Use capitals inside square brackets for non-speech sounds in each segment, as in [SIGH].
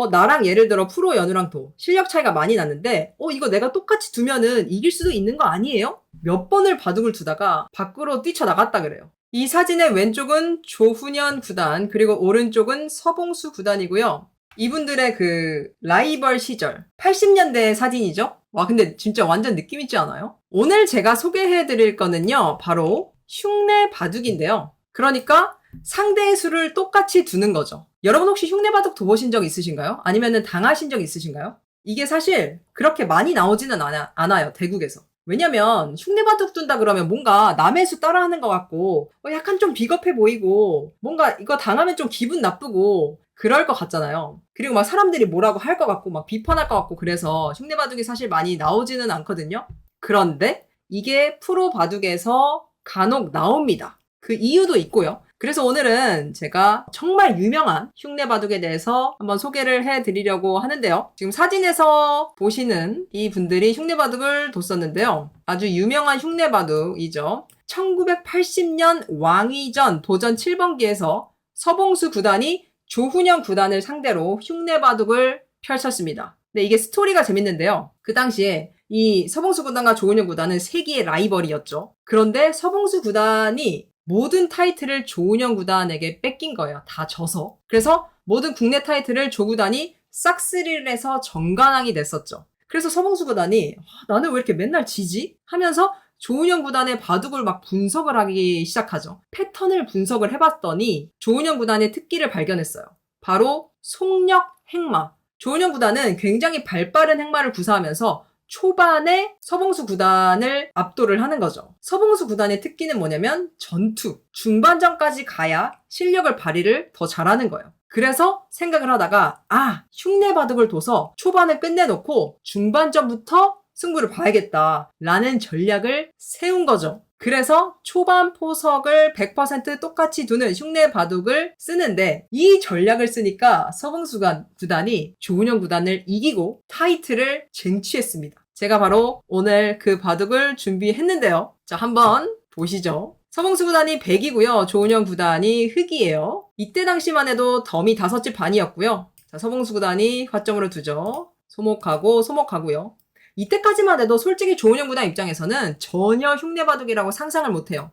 어, 나랑 예를 들어 프로 연우랑 도 실력 차이가 많이 났는데, 어, 이거 내가 똑같이 두면은 이길 수도 있는 거 아니에요? 몇 번을 바둑을 두다가 밖으로 뛰쳐나갔다 그래요. 이 사진의 왼쪽은 조훈현 구단, 그리고 오른쪽은 서봉수 구단이고요. 이분들의 그 라이벌 시절, 80년대 사진이죠? 와, 근데 진짜 완전 느낌 있지 않아요? 오늘 제가 소개해 드릴 거는요, 바로 흉내 바둑인데요. 그러니까 상대의 수를 똑같이 두는 거죠. 여러분 혹시 흉내 바둑 둬보신 적 있으신가요? 아니면은 당하신 적 있으신가요? 이게 사실 그렇게 많이 나오지는 않아, 않아요, 대국에서. 왜냐면 흉내 바둑 둔다 그러면 뭔가 남의 수 따라하는 것 같고 어, 약간 좀 비겁해 보이고 뭔가 이거 당하면 좀 기분 나쁘고 그럴 것 같잖아요. 그리고 막 사람들이 뭐라고 할 것 같고 막 비판할 것 같고 그래서 흉내 바둑이 사실 많이 나오지는 않거든요. 그런데 이게 프로 바둑에서 간혹 나옵니다. 그 이유도 있고요. 그래서 오늘은 제가 정말 유명한 흉내 바둑에 대해서 한번 소개를 해 드리려고 하는데요. 지금 사진에서 보시는 이 분들이 흉내 바둑을 뒀었는데요. 아주 유명한 흉내 바둑이죠. 1980년 왕위전 도전 7번기에서 서봉수 구단이 조훈영 구단을 상대로 흉내 바둑을 펼쳤습니다. 네, 이게 스토리가 재밌는데요. 그 당시에 이 서봉수 구단과 조훈영 구단은 세기의 라이벌이었죠. 그런데 서봉수 구단이 모든 타이틀을 조훈영 구단에게 뺏긴 거예요. 다 져서. 그래서 모든 국내 타이틀을 조 구단이 싹쓸이를 해서 정관왕이 됐었죠. 그래서 서봉수 구단이 아, 나는 왜 이렇게 맨날 지지? 하면서 조은영 구단의 바둑을 막 분석을 하기 시작하죠. 패턴을 분석을 해봤더니 조은영 구단의 특기를 발견했어요. 바로 속력 행마. 조은영 구단은 굉장히 발빠른 행마를 구사하면서 초반에 서봉수 구단을 압도를 하는 거죠. 서봉수 구단의 특기는 뭐냐면 전투. 중반전까지 가야 실력을 발휘를 더 잘하는 거예요. 그래서 생각을 하다가 아 흉내 바둑을 둬서 초반을 끝내놓고 중반전부터 승부를 봐야겠다 라는 전략을 세운 거죠. 그래서 초반 포석을 100% 똑같이 두는 흉내 바둑을 쓰는데 이 전략을 쓰니까 서봉수 구단이 조은영 구단을 이기고 타이틀을 쟁취했습니다. 제가 바로 오늘 그 바둑을 준비했는데요. 자, 한번 보시죠. 서봉수 구단이 100이고요. 조은영 구단이 흑이에요. 이때 당시만 해도 덤이 5집 반이었고요. 자, 서봉수 구단이 화점으로 두죠. 소목하고 소목하고요. 이때까지만 해도 솔직히 조은영 구단 입장에서는 전혀 흉내 바둑이라고 상상을 못해요.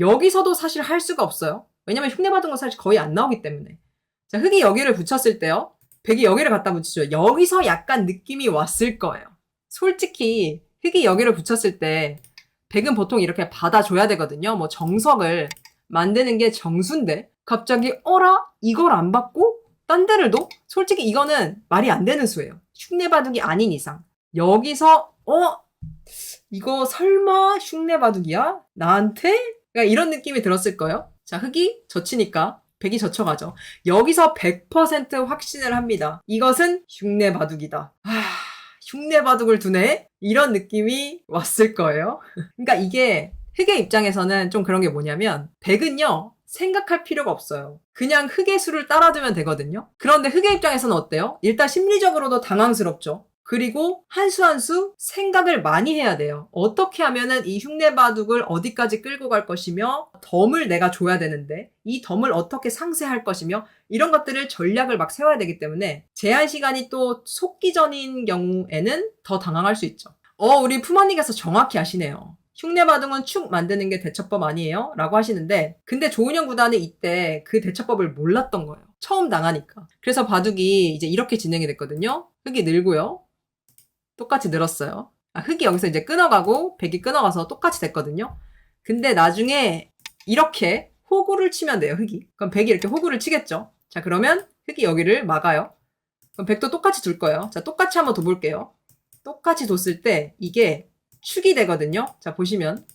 여기서도 사실 할 수가 없어요. 왜냐면 흉내 바둑은 사실 거의 안 나오기 때문에. 자, 흙이 여기를 붙였을 때요. 백이 여기를 갖다 붙이죠. 여기서 약간 느낌이 왔을 거예요. 솔직히 흙이 여기를 붙였을 때 백은 보통 이렇게 받아줘야 되거든요. 뭐 정석을 만드는 게 정수인데 갑자기 어라? 이걸 안 받고 딴 데를 둬? 솔직히 이거는 말이 안 되는 수예요. 흉내바둑이 아닌 이상. 여기서 어 이거 설마 흉내 바둑이야? 나한테? 그러니까 이런 느낌이 들었을 거예요. 자, 흙이 젖히니까 백이 젖혀가죠. 여기서 100% 확신을 합니다. 이것은 흉내 바둑이다. 아, 흉내 바둑을 두네? 이런 느낌이 왔을 거예요. 그러니까 이게 흙의 입장에서는 좀 그런 게 뭐냐면 백은요 생각할 필요가 없어요. 그냥 흙의 수를 따라두면 되거든요. 그런데 흙의 입장에서는 어때요? 일단 심리적으로도 당황스럽죠. 그리고 한 수 한 수 생각을 많이 해야 돼요. 어떻게 하면은 이 흉내 바둑을 어디까지 끌고 갈 것이며 덤을 내가 줘야 되는데 이 덤을 어떻게 상쇄할 것이며 이런 것들을 전략을 막 세워야 되기 때문에 제한 시간이 또 속기 전인 경우에는 더 당황할 수 있죠. 어, 우리 품언니께서 정확히 아시네요. 흉내 바둑은 축 만드는 게 대처법 아니에요? 라고 하시는데 근데 조은영 구단은 이때 그 대처법을 몰랐던 거예요. 처음 당하니까. 그래서 바둑이 이제 이렇게 진행이 됐거든요. 흙이 늘고요. 똑같이 늘었어요. 아, 흙이 여기서 이제 끊어가고 백이 끊어가서 똑같이 됐거든요. 근데 나중에 이렇게 호구를 치면 돼요, 흙이. 그럼 백이 이렇게 호구를 치겠죠. 자, 그러면 흙이 여기를 막아요. 그럼 백도 똑같이 둘 거예요. 자, 똑같이 한번 둬볼게요. 똑같이 뒀을 때 이게 축이 되거든요. 자, 보시면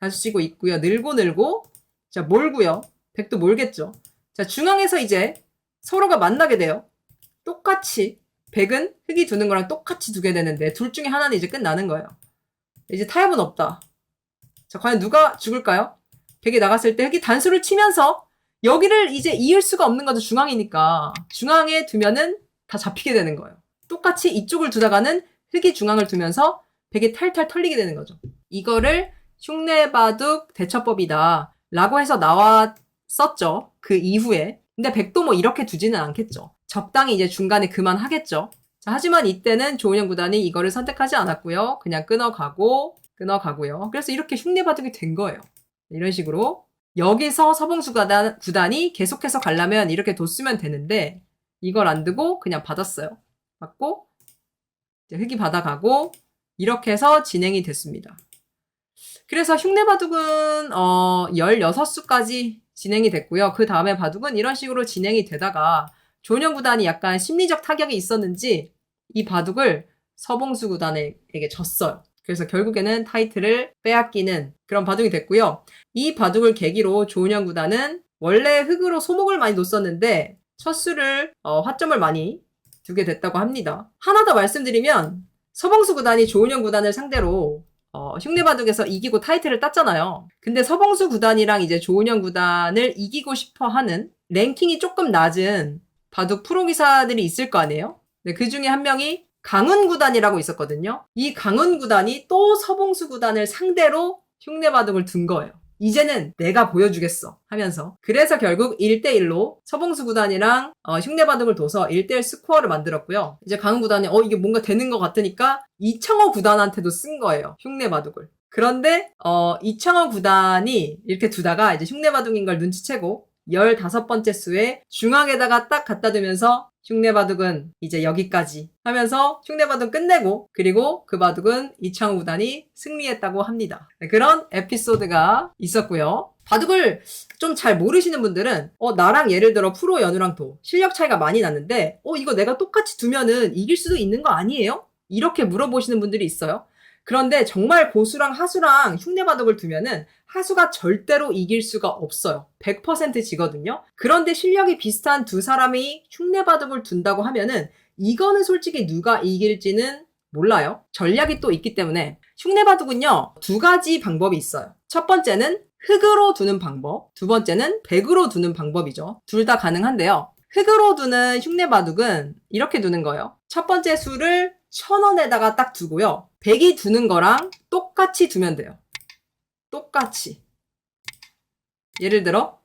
다시 치고 있고요. 늘고 늘고 자, 몰고요. 백도 몰겠죠. 자, 중앙에서 이제 서로가 만나게 돼요. 똑같이 백은 흙이 두는 거랑 똑같이 두게 되는데 둘 중에 하나는 이제 끝나는 거예요. 이제 타협은 없다. 자, 과연 누가 죽을까요? 백이 나갔을 때 흙이 단수를 치면서 여기를 이제 이을 수가 없는 거죠. 중앙이니까. 중앙에 두면은 다 잡히게 되는 거예요. 똑같이 이쪽을 두다가는 흙이 중앙을 두면서 백이 탈탈 털리게 되는 거죠. 이거를 흉내바둑 대처법이다. 라고 해서 나왔었죠. 그 이후에. 근데 백도 뭐 이렇게 두지는 않겠죠. 적당히 이제 중간에 그만하겠죠. 자, 하지만 이때는 조은영 구단이 이거를 선택하지 않았고요. 그냥 끊어가고 끊어가고요. 그래서 이렇게 흉내 바둑이 된 거예요. 이런 식으로 여기서 서봉수 구단, 구단이 계속해서 가려면 이렇게 뒀으면 되는데 이걸 안 두고 그냥 받았어요. 받고 이제 흑이 받아가고 이렇게 해서 진행이 됐습니다. 그래서 흉내 바둑은 어 16수까지 진행이 됐고요. 그 다음에 바둑은 이런 식으로 진행이 되다가 조은영 구단이 약간 심리적 타격이 있었는지 이 바둑을 서봉수 구단에게 졌어요. 그래서 결국에는 타이틀을 빼앗기는 그런 바둑이 됐고요. 이 바둑을 계기로 조은영 구단은 원래 흑으로 소목을 많이 놓았는데 첫 수를 어, 화점을 많이 두게 됐다고 합니다. 하나 더 말씀드리면 서봉수 구단이 조은영 구단을 상대로 어, 흉내 바둑에서 이기고 타이틀을 땄잖아요. 근데 서봉수 구단이랑 이제 조은영 구단을 이기고 싶어 하는 랭킹이 조금 낮은 바둑 프로 기사들이 있을 거 아니에요? 네, 그 중에 한 명이 강은 구단이라고 있었거든요. 이 강은 구단이 또 서봉수 구단을 상대로 흉내 바둑을 둔 거예요. 이제는 내가 보여주겠어 하면서 그래서 결국 1대1로 서봉수 구단이랑 어, 흉내 바둑을 둬서 1대1 스코어를 만들었고요. 이제 강은 구단이 어 이게 뭔가 되는 것 같으니까 이청호 구단한테도 쓴 거예요. 흉내 바둑을. 그런데 어 이청호 구단이 이렇게 두다가 이제 흉내 바둑인 걸 눈치채고 15번째 수에 중앙에다가 딱 갖다 두면서 흉내 바둑은 이제 여기까지 하면서 흉내 바둑 끝내고 그리고 그 바둑은 이창호 구단이 승리했다고 합니다. 네, 그런 에피소드가 있었고요. 바둑을 좀 잘 모르시는 분들은 어 나랑 예를 들어 프로 연우랑 도 실력 차이가 많이 나는데 어 이거 내가 똑같이 두면은 이길 수도 있는 거 아니에요? 이렇게 물어보시는 분들이 있어요. 그런데 정말 고수랑 하수랑 흉내 바둑을 두면은 하수가 절대로 이길 수가 없어요. 100% 지거든요. 그런데 실력이 비슷한 두 사람이 흉내 바둑을 둔다고 하면은 이거는 솔직히 누가 이길지는 몰라요. 전략이 또 있기 때문에 흉내 바둑은요. 두 가지 방법이 있어요. 첫 번째는 흙으로 두는 방법, 두 번째는 백으로 두는 방법이죠. 둘 다 가능한데요. 흙으로 두는 흉내 바둑은 이렇게 두는 거예요. 첫 번째 수를 천 원에다가 딱 두고요. 백이 두는 거랑 똑같이 두면 돼요. 똑같이. 예를 들어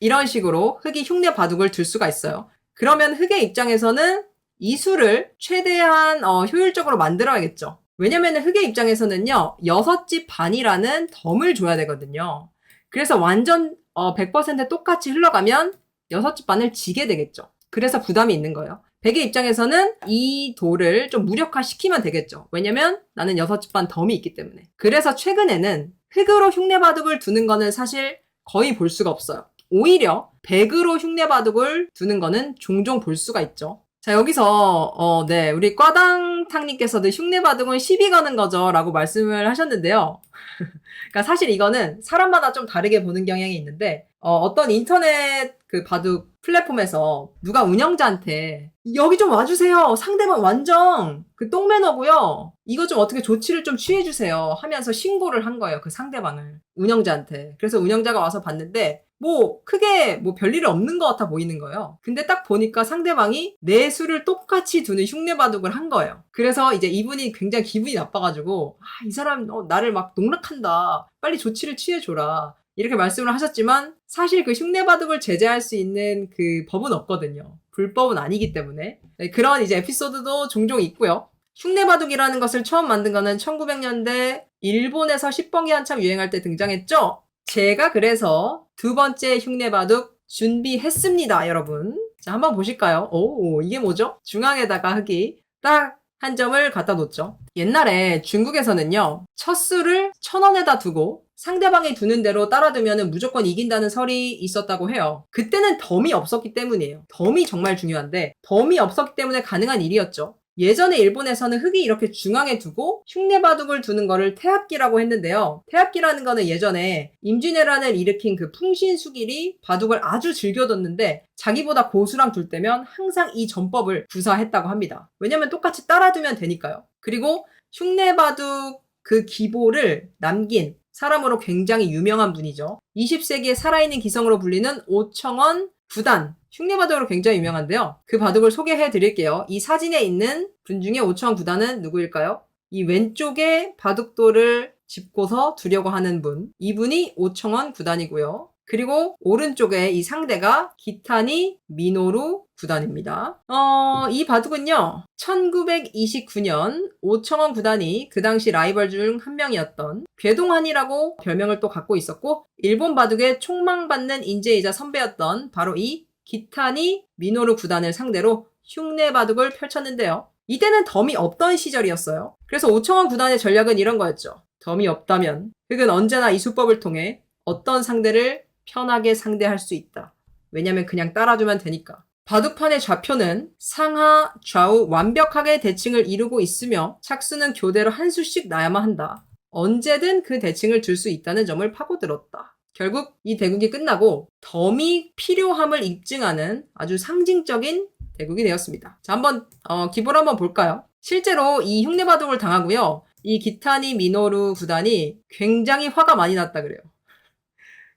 이런 식으로 흑이 흉내 바둑을 둘 수가 있어요. 그러면 흑의 입장에서는 이 수를 최대한 어, 효율적으로 만들어야겠죠. 왜냐면 흑의 입장에서는요, 6집 반이라는 덤을 줘야 되거든요. 그래서 완전 어, 100% 똑같이 흘러가면 6집 반을 지게 되겠죠. 그래서 부담이 있는 거예요. 백의 입장에서는 이 돌을 좀 무력화시키면 되겠죠. 왜냐면 나는 6집 반 덤이 있기 때문에. 그래서 최근에는 흑으로 흉내 바둑을 두는 거는 사실 거의 볼 수가 없어요. 오히려 백으로 흉내 바둑을 두는 거는 종종 볼 수가 있죠. 자, 여기서, 어, 네, 우리 과당탕님께서도 흉내 바둑은 시비 거는 거죠. 라고 말씀을 하셨는데요. [LAUGHS] 그러니까 사실 이거는 사람마다 좀 다르게 보는 경향이 있는데, 어, 떤 인터넷 그 바둑 플랫폼에서 누가 운영자한테 여기 좀 와주세요. 상대방 완전 그 똥매너고요. 이거 좀 어떻게 조치를 좀 취해주세요. 하면서 신고를 한 거예요. 그 상대방을. 운영자한테. 그래서 운영자가 와서 봤는데, 뭐 크게 뭐 별일 없는 것 같아 보이는 거예요. 근데 딱 보니까 상대방이 내 수를 똑같이 두는 흉내 바둑을 한 거예요. 그래서 이제 이분이 굉장히 기분이 나빠가지고 아, 이 사람 어, 나를 막 농락한다. 빨리 조치를 취해줘라. 이렇게 말씀을 하셨지만 사실 그 흉내 바둑을 제재할 수 있는 그 법은 없거든요. 불법은 아니기 때문에 네, 그런 이제 에피소드도 종종 있고요. 흉내 바둑이라는 것을 처음 만든 거는 1900년대 일본에서 10번기 한참 유행할 때 등장했죠. 제가 그래서 두 번째 흉내 바둑 준비했습니다, 여러분. 자, 한번 보실까요? 오, 이게 뭐죠? 중앙에다가 흙이 딱 한 점을 갖다 놓죠. 옛날에 중국에서는요, 첫 수를 천 원에다 두고 상대방이 두는 대로 따라두면 무조건 이긴다는 설이 있었다고 해요. 그때는 덤이 없었기 때문이에요. 덤이 정말 중요한데, 덤이 없었기 때문에 가능한 일이었죠. 예전에 일본에서는 흙이 이렇게 중앙에 두고 흉내 바둑을 두는 거를 태압기라고 했는데요. 태압기라는 거는 예전에 임진왜란을 일으킨 그 풍신수길이 바둑을 아주 즐겨뒀는데 자기보다 고수랑 둘 때면 항상 이 전법을 구사했다고 합니다. 왜냐면 똑같이 따라두면 되니까요. 그리고 흉내 바둑 그 기보를 남긴 사람으로 굉장히 유명한 분이죠. 20세기의 살아있는 기성으로 불리는 오청원 구단 흉내 바둑으로 굉장히 유명한데요. 그 바둑을 소개해 드릴게요. 이 사진에 있는 분 중에 오청 구단은 누구일까요? 이 왼쪽에 바둑돌을 짚고서 두려고 하는 분. 이분이 오청원 구단이고요. 그리고 오른쪽에 이 상대가 기타니 미노루 구단입니다. 어, 이 바둑은요, 1929년 오청원 구단이 그 당시 라이벌 중 한 명이었던 괴동환이라고 별명을 또 갖고 있었고, 일본 바둑의 촉망받는 인재이자 선배였던 바로 이 기타니 미노루 구단을 상대로 흉내 바둑을 펼쳤는데요. 이때는 덤이 없던 시절이었어요. 그래서 오청원 구단의 전략은 이런 거였죠. 덤이 없다면 흑은 언제나 이 수법을 통해 어떤 상대를 편하게 상대할 수 있다. 왜냐면 그냥 따라주면 되니까. 바둑판의 좌표는 상하, 좌우 완벽하게 대칭을 이루고 있으며 착수는 교대로 한 수씩 나야만 한다. 언제든 그 대칭을 줄 수 있다는 점을 파고들었다. 결국 이 대국이 끝나고 덤이 필요함을 입증하는 아주 상징적인 대국이 되었습니다. 자, 한번 어, 기본 한번 볼까요? 실제로 이 흉내바둑을 당하고요. 이 기타니 미노루 구단이 굉장히 화가 많이 났다 그래요.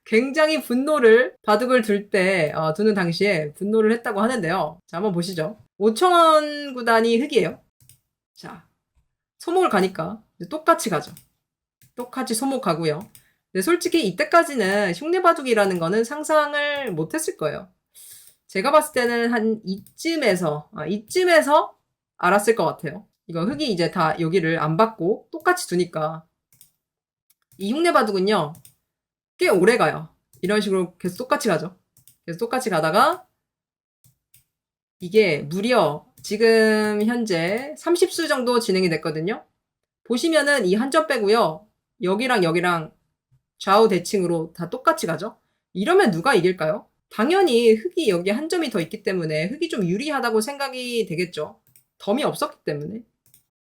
굉장히 분노를 바둑을 둘 때, 어, 두는 당시에 분노를 했다고 하는데요. 자, 한번 보시죠. 5천원 구단이 흑이에요. 자, 소목을 가니까 똑같이 가죠. 똑같이 소목하고요. 근데 솔직히 이때까지는 흉내 바둑이라는 거는 상상을 못했을 거예요. 제가 봤을 때는 한 이쯤에서, 아, 이쯤에서 알았을 것 같아요. 이거 흑이 이제 다 여기를 안 받고 똑같이 두니까. 이 흉내 바둑은요, 꽤 오래 가요. 이런 식으로 계속 똑같이 가죠. 계속 똑같이 가다가 이게 무려 지금 현재 30수 정도 진행이 됐거든요. 보시면은 이 한 점 빼고요. 여기랑 여기랑 좌우 대칭으로 다 똑같이 가죠. 이러면 누가 이길까요? 당연히 흑이 여기 한 점이 더 있기 때문에 흑이 좀 유리하다고 생각이 되겠죠. 덤이 없었기 때문에.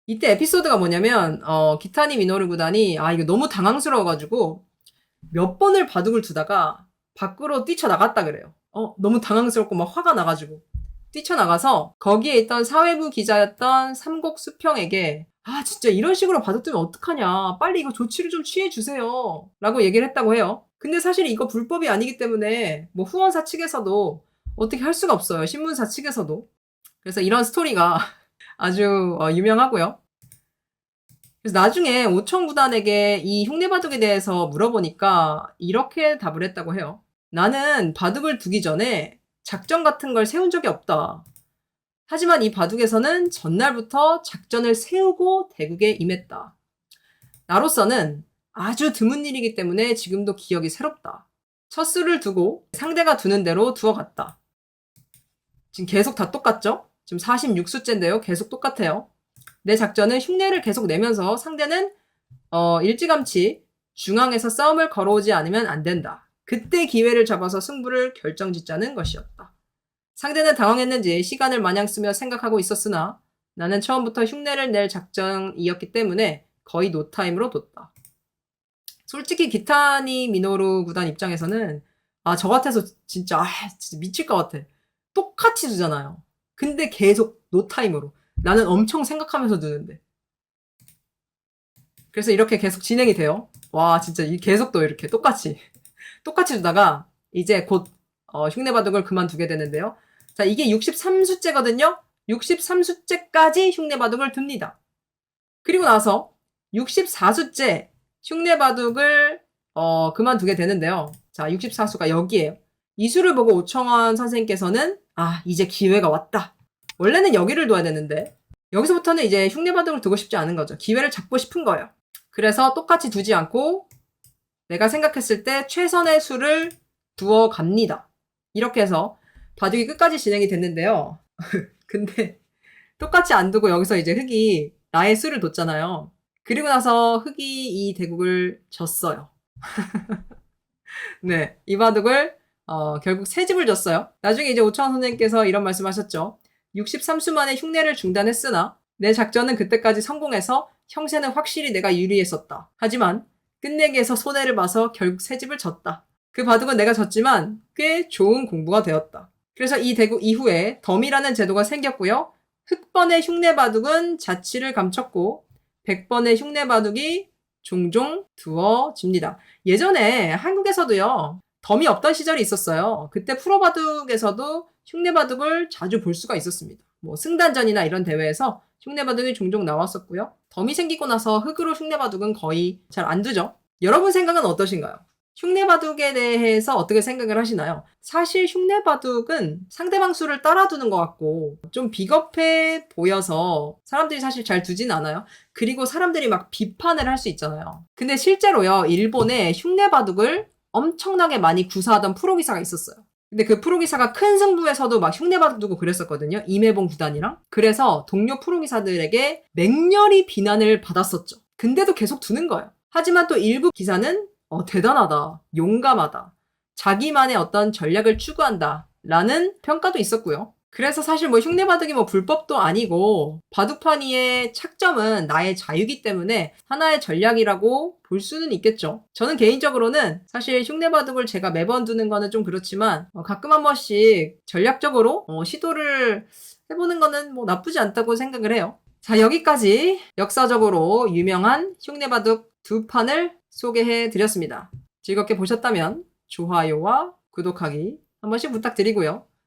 이때 에피소드가 뭐냐면 어, 기타니 미노르 구단이 아 이거 너무 당황스러워가지고 몇 번을 바둑을 두다가 밖으로 뛰쳐나갔다 그래요. 어, 너무 당황스럽고 막 화가 나가지고. 뛰쳐나가서 거기에 있던 사회부 기자였던 삼곡 수평에게 아, 진짜 이런 식으로 바둑 두면 어떡하냐. 빨리 이거 조치를 좀 취해주세요. 라고 얘기를 했다고 해요. 근데 사실 이거 불법이 아니기 때문에 뭐 후원사 측에서도 어떻게 할 수가 없어요. 신문사 측에서도. 그래서 이런 스토리가 [LAUGHS] 아주 어, 유명하고요. 그래서 나중에 오천 구단에게 이 흉내 바둑에 대해서 물어보니까 이렇게 답을 했다고 해요. 나는 바둑을 두기 전에 작전 같은 걸 세운 적이 없다. 하지만 이 바둑에서는 전날부터 작전을 세우고 대국에 임했다. 나로서는 아주 드문 일이기 때문에 지금도 기억이 새롭다. 첫 수를 두고 상대가 두는 대로 두어갔다. 지금 계속 다 똑같죠? 지금 46수째인데요. 계속 똑같아요. 내 작전은 흉내를 계속 내면서 상대는 어, 일찌감치 중앙에서 싸움을 걸어오지 않으면 안 된다. 그때 기회를 잡아서 승부를 결정짓자는 것이었다. 상대는 당황했는지 시간을 마냥 쓰며 생각하고 있었으나 나는 처음부터 흉내를 낼 작전이었기 때문에 거의 노타임으로 뒀다. 솔직히 기타니 미노루 구단 입장에서는 아 저 같아서 진짜 아 진짜 미칠 것 같아. 똑같이 두잖아요. 근데 계속 노타임으로. 나는 엄청 생각하면서 두는데. 그래서 이렇게 계속 진행이 돼요. 와, 진짜 이 계속 또 이렇게 똑같이. [LAUGHS] 똑같이 두다가 이제 곧 어, 흉내 바둑을 그만두게 되는데요. 자, 이게 63수째거든요. 63수째까지 흉내 바둑을 둡니다. 그리고 나서 64수째 흉내 바둑을 어, 그만두게 되는데요. 자, 64수가 여기에요. 이 수를 보고 오청원 선생님께서는 아, 이제 기회가 왔다. 원래는 여기를 둬야 되는데 여기서부터는 이제 흉내바둑을 두고 싶지 않은 거죠. 기회를 잡고 싶은 거예요. 그래서 똑같이 두지 않고 내가 생각했을 때 최선의 수를 두어 갑니다. 이렇게 해서 바둑이 끝까지 진행이 됐는데요. [LAUGHS] 근데 똑같이 안 두고 여기서 이제 흑이 나의 수를 뒀잖아요. 그리고 나서 흑이 이 대국을 졌어요. [LAUGHS] 네, 이 바둑을 어, 결국 새 집을 졌어요. 나중에 이제 오창원 선생님께서 이런 말씀하셨죠. 63수 만에 흉내를 중단했으나 내 작전은 그때까지 성공해서 형세는 확실히 내가 유리했었다. 하지만 끝내기에서 손해를 봐서 결국 새 집을 졌다. 그 바둑은 내가 졌지만 꽤 좋은 공부가 되었다. 그래서 이 대국 이후에 덤이라는 제도가 생겼고요. 흑번의 흉내 바둑은 자치를 감췄고 100번의 흉내 바둑이 종종 두어집니다. 예전에 한국에서도요. 덤이 없던 시절이 있었어요. 그때 프로바둑에서도 흉내바둑을 자주 볼 수가 있었습니다. 뭐 승단전이나 이런 대회에서 흉내바둑이 종종 나왔었고요. 덤이 생기고 나서 흙으로 흉내바둑은 거의 잘 안 두죠. 여러분 생각은 어떠신가요? 흉내바둑에 대해서 어떻게 생각을 하시나요? 사실 흉내바둑은 상대방 수를 따라두는 것 같고 좀 비겁해 보여서 사람들이 사실 잘 두진 않아요. 그리고 사람들이 막 비판을 할 수 있잖아요. 근데 실제로요, 일본에 흉내바둑을 엄청나게 많이 구사하던 프로기사가 있었어요. 근데 그 프로기사가 큰 승부에서도 막 흉내바둑 두고 그랬었거든요. 임해봉 구단이랑. 그래서 동료 프로기사들에게 맹렬히 비난을 받았었죠. 근데도 계속 두는 거예요. 하지만 또 일부 기사는 어, 대단하다, 용감하다, 자기만의 어떤 전략을 추구한다, 라는 평가도 있었고요. 그래서 사실 뭐 흉내바둑이 뭐 불법도 아니고 바둑판이의 착점은 나의 자유기 때문에 하나의 전략이라고 볼 수는 있겠죠. 저는 개인적으로는 사실 흉내바둑을 제가 매번 두는 거는 좀 그렇지만 어, 가끔 한 번씩 전략적으로 어, 시도를 해보는 거는 뭐 나쁘지 않다고 생각을 해요. 자 여기까지 역사적으로 유명한 흉내바둑 두 판을 소개해 드렸습니다. 즐겁게 보셨다면 좋아요와 구독하기 한 번씩 부탁드리고요.